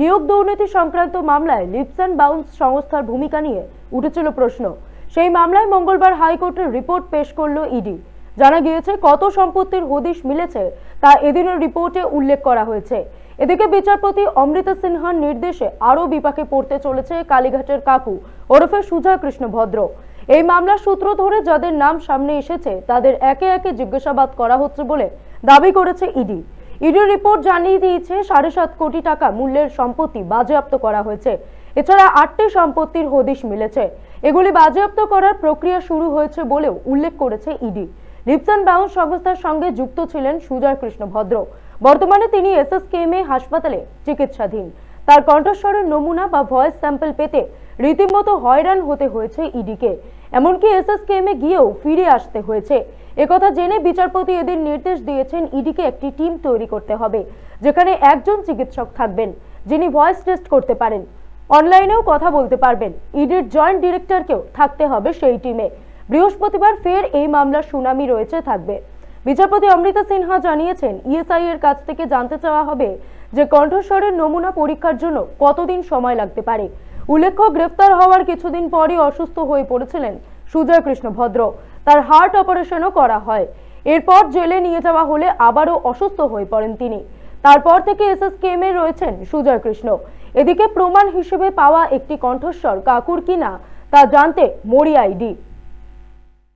নিয়োগ দুর্নীতি সংক্রান্ত মামলায় লিপস অ্যান্ড বাউন্স সংস্থার ভূমিকা নিয়ে উঠেছিল প্রশ্ন। সেই মামলায় মঙ্গলবার হাইকোর্টের রিপোর্ট পেশ করল ইডি। জানা গিয়েছে কত সম্পত্তির হদিশ মিলেছে তা এদিনের রিপোর্টে উল্লেখ করা হয়েছে। এদিকে বিচারপতি অমৃতা সিনহার নির্দেশে আরও বিপাকে পড়তে চলেছে কালীঘাটের কাকু, ওরফে সুজা কৃষ্ণ ভদ্র। এই মামলার সূত্র ধরে যাদের নাম সামনে এসেছে, তাদের একে একে জিজ্ঞাসাবাদ করা হচ্ছে বলে দাবি করেছে ইডি। ইডির রিপোর্ট জানিয়ে দিয়েছে, সাড়ে সাত কোটি টাকা মূল্যের সম্পত্তি বাজেয়াপ্ত করা হয়েছে। এছাড়া আটটি সম্পত্তির হদিশ মিলেছে। এগুলি বাজেয়াপ্ত করার প্রক্রিয়া শুরু হয়েছে বলেও উল্লেখ করেছে ইডি। লিপসন বাউন্স সংস্থার সঙ্গে যুক্ত ছিলেন সুজয় কৃষ্ণ ভদ্র। বর্তমানে তিনি এসএসকেএমএ হাসপাতালে চিকিৎসাধীন। তার কণ্ঠস্বরের নমুনা বা ভয়েস স্যাম্পল পেতে রীতিমতো হয়রান হতে হয়েছে ইডিকে। এমনকি এস এস এসএসকেএমে গিয়েও ফিরে আসতে হয়েছে। একথা জেনে বিচারপতি এদিন নির্দেশ দিয়েছেন ইডিকে একটি টিম তৈরি করতে হবে, যেখানে একজন চিকিৎসক থাকবেন, যিনি ভয়েস টেস্ট করতে পারেন। অনলাইনেও কথা বলতে পারবেন। ইডির জয়েন্ট ডিরেক্টরকেও থাকতে হবে সেই টিমে। বৃহস্পতিবার ফের এই মামলার শুনানি রয়েছে থাকবে। বিচারপতি অমৃতা সিনহা জানিয়েছেন ইএসআই এর কাছ থেকে জানতে চাওয়া হবে যে কণ্ঠস্বরের নমুনা পরীক্ষার জন্য কতদিন সময় লাগতে পারে। উল্লেখ্য, গ্রেফতার হওয়ার কিছুদিন পরই অসুস্থ হয়ে পড়েছিলেন সুজয় কৃষ্ণ ভদ্র। তার হার্ট অপারেশনও করা হয়। এরপর জেলে নিয়ে যাওয়া হলে আবারও অসুস্থ হয়ে পড়েন তিনি। তারপর থেকে এসএসকেএম এ রয়েছেন সুজয় কৃষ্ণ এদিকে প্রমাণ হিসেবে পাওয়া একটি কণ্ঠস্বর কাকুর কিনা তা জানতে মরিয়া আইডি